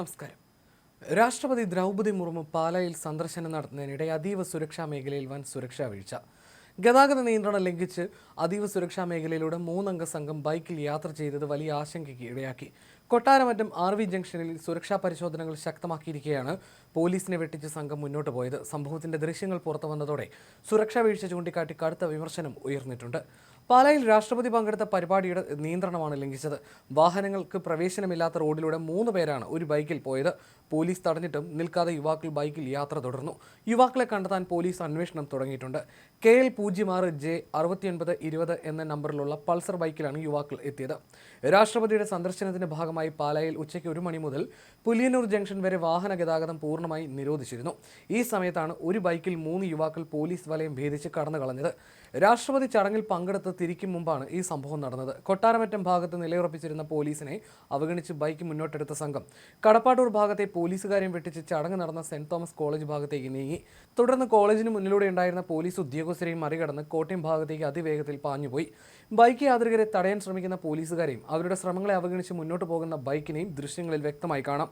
നമസ്കാരം. രാഷ്ട്രപതി ദ്രൗപദി മുർമു പാലായിൽ സന്ദർശനം നടത്തുന്നതിനിടെ അതീവ സുരക്ഷാ മേഖലയിൽ വൻ സുരക്ഷാ വീഴ്ച. ഗതാഗത നിയന്ത്രണം ലംഘിച്ച് അതീവ സുരക്ഷാ മേഖലയിലൂടെ മൂന്നംഗ സംഘം ബൈക്കിൽ യാത്ര ചെയ്തത് വലിയ ആശങ്കയ്ക്ക് ഇടയാക്കി. കൊട്ടാരമറ്റം ആർ വി ജംഗ്ഷനിൽ സുരക്ഷാ പരിശോധനകൾ ശക്തമാക്കിയിരിക്കെയാണ് പോലീസിനെ വെട്ടിച്ച് സംഘം മുന്നോട്ട് പോയത്. സംഭവത്തിന്റെ ദൃശ്യങ്ങൾ പുറത്തു വന്നതോടെ സുരക്ഷാ വീഴ്ച ചൂണ്ടിക്കാട്ടി കടുത്ത വിമർശനം ഉയർന്നിട്ടുണ്ട്. പാലായിൽ രാഷ്ട്രപതി പങ്കെടുത്ത പരിപാടിയുടെ നിയന്ത്രണമാണ് ലംഘിച്ചത്. വാഹനങ്ങൾക്ക് പ്രവേശനമില്ലാത്ത റോഡിലൂടെ മൂന്ന് പേരാണ് ഒരു ബൈക്കിൽ പോയത്. പോലീസ് തടഞ്ഞിട്ടും നിൽക്കാതെ യുവാക്കൾ ബൈക്കിൽ യാത്ര തുടർന്നു. യുവാക്കളെ കണ്ടെത്താൻ പോലീസ് അന്വേഷണം തുടങ്ങിയിട്ടുണ്ട്. കെ എൽ പൂജ്യം ആറ് ജെ അറുപത്തിയൊൻപത് ഇരുപത് എന്ന നമ്പറിലുള്ള പൾസർ ബൈക്കിലാണ് യുവാക്കൾ എത്തിയത്. രാഷ്ട്രപതിയുടെ സന്ദർശനത്തിന്റെ ഭാഗമായി പാലായിൽ ഉച്ചയ്ക്ക് ഒരു മണി മുതൽ പുലിയന്നൂർ ജംഗ്ഷൻ വരെ വാഹന ഗതാഗതം പൂർണമായി നിരോധിച്ചിരുന്നു. ഈ സമയത്താണ് ഒരു ബൈക്കിൽ മൂന്ന് യുവാക്കൾ പോലീസ് വലയം ഭേദിച്ച് കടന്നു കളഞ്ഞത് രാഷ്ട്രപതി ചടങ്ങിൽ പങ്കെടുത്ത് തിരിക്കും മുമ്പാണ് ഈ സംഭവം നടന്നത്. കൊട്ടാരമറ്റം ഭാഗത്ത് നിലയുറപ്പിച്ചിരുന്ന പോലീസിനെ അവഗണിച്ച് ബൈക്ക് മുന്നോട്ടെടുത്ത സംഘം. കടപ്പാട്ടൂർ ഭാഗത്തെ പോലീസുകാരെയും വെട്ടിച്ച് ചടങ്ങ് നടന്ന സെന്റ് തോമസ് കോളേജ് ഭാഗത്തേക്ക് നീങ്ങി. തുടർന്ന് കോളേജിന് മുന്നിലൂടെ ഉണ്ടായിരുന്ന പോലീസ് ഉദ്യോഗസ്ഥരെയും മറികടന്ന് കോട്ടയം ഭാഗത്തേക്ക് അതിവേഗത്തിൽ പാഞ്ഞുപോയി. ബൈക്ക് യാത്രികരെ തടയാൻ ശ്രമിക്കുന്ന പോലീസുകാരെയും അവരുടെ ശ്രമങ്ങളെ അവഗണിച്ച് മുന്നോട്ട് പോകുന്ന ബൈക്കിനെയും ദൃശ്യങ്ങളിൽ വ്യക്തമായി കാണാം.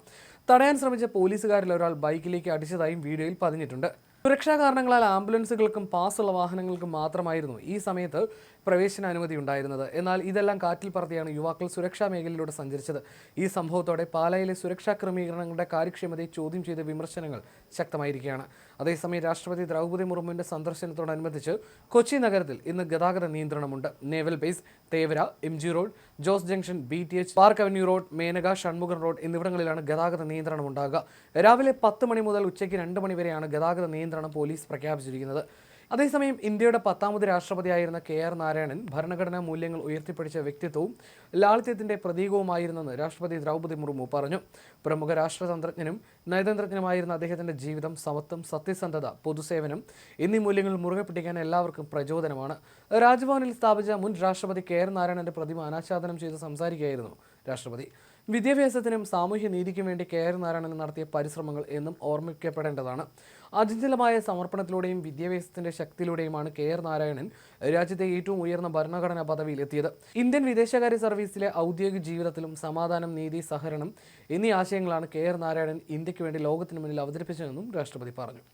തടയാൻ ശ്രമിച്ച പോലീസുകാരിൽ ഒരാൾ ബൈക്കിലേക്ക് അടിച്ചതായും വീഡിയോയിൽ പതിഞ്ഞിട്ടുണ്ട്. സുരക്ഷാ കാരണങ്ങളാൽ ആംബുലൻസുകൾക്കും പാസ്സുള്ള വാഹനങ്ങൾക്കും മാത്രമായിരുന്നു ഈ സമയത്ത് പ്രവേശന അനുമതി ഉണ്ടായിരുന്നത്. എന്നാൽ ഇതെല്ലാം കാറ്റിൽ പറത്തിയാണ് യുവാക്കൾ സുരക്ഷാ മേഖലയിലൂടെ സഞ്ചരിച്ചത്. ഈ സംഭവത്തോടെ പാലായിലെ സുരക്ഷാ ക്രമീകരണങ്ങളുടെ കാര്യക്ഷമതയെ ചോദ്യം ചെയ്ത വിമർശനങ്ങൾ ശക്തമായിരിക്കുകയാണ്. അതേസമയം രാഷ്ട്രപതി ദ്രൗപദി മുർമുവിന്റെ സന്ദർശനത്തോടനുബന്ധിച്ച് കൊച്ചി നഗരത്തിൽ ഇന്ന് ഗതാഗത നിയന്ത്രണമുണ്ട്. Naval base Thevara M G road Jose junction B T H park avenue road Menaka Shanmugham road എന്നിവിടങ്ങളിലാണ് ഗതാഗത നിയന്ത്രണം ഉണ്ടാകുക രാവിലെ പത്ത് മണി മുതൽ ഉച്ചയ്ക്ക് രണ്ട് മണി വരെയാണ് ഗതാഗത നിയന്ത്രണം പോലീസ് പ്രഖ്യാപിച്ചിരിക്കുന്നത്. അതേസമയം ഇന്ത്യയുടെ പത്താമത് രാഷ്ട്രപതിയായിരുന്ന കെ ആർ നാരായണൻ ഭരണഘടനാ മൂല്യങ്ങൾ ഉയർത്തിപ്പിടിച്ച വ്യക്തിത്വവും ലാളിത്യത്തിന്റെ പ്രതീകവുമായിരുന്നെന്ന് രാഷ്ട്രപതി ദ്രൗപദി മുർമു പറഞ്ഞു. പ്രമുഖ രാഷ്ട്രതന്ത്രജ്ഞനും നയതന്ത്രജ്ഞനുമായിരുന്ന അദ്ദേഹത്തിന്റെ ജീവിതം സമത്വം സത്യസന്ധത പൊതുസേവനം എന്നീ മൂല്യങ്ങൾ മുറുകെ പിടിക്കാൻ എല്ലാവർക്കും പ്രചോദനമാണ്. രാജ്ഭവനിൽ സ്ഥാപിച്ച മുൻ രാഷ്ട്രപതി കെ ആർ നാരായണന്റെ പ്രതിമ അനാച്ഛാദനം ചെയ്ത് സംസാരിക്കുകയായിരുന്നു രാഷ്ട്രപതി. വിദ്യാഭ്യാസത്തിനും സാമൂഹ്യ നീതിക്കും വേണ്ടി കെ ആർ നാരായണൻ നടത്തിയ പരിശ്രമങ്ങൾ എന്നും ഓർമ്മിക്കപ്പെടേണ്ടതാണ്. അചഞ്ചലമായ സമർപ്പണത്തിലൂടെയും വിദ്യാഭ്യാസത്തിന്റെ ശക്തിയിലൂടെയുമാണ് കെ ആർ നാരായണൻ രാജ്യത്തെ ഏറ്റവും ഉയർന്ന ഭരണഘടനാ പദവിയിൽ എത്തിയത് ഇന്ത്യൻ വിദേശകാര്യ സർവീസിലെ ഔദ്യോഗിക ജീവിതത്തിലും സമാധാനം നീതി സഹകരണം എന്നീ ആശയങ്ങളാണ് കെ ആർ നാരായണൻ ഇന്ത്യയ്ക്ക് വേണ്ടി ലോകത്തിന് മുന്നിൽ അവതരിപ്പിച്ചതെന്നും രാഷ്ട്രപതി പറഞ്ഞു.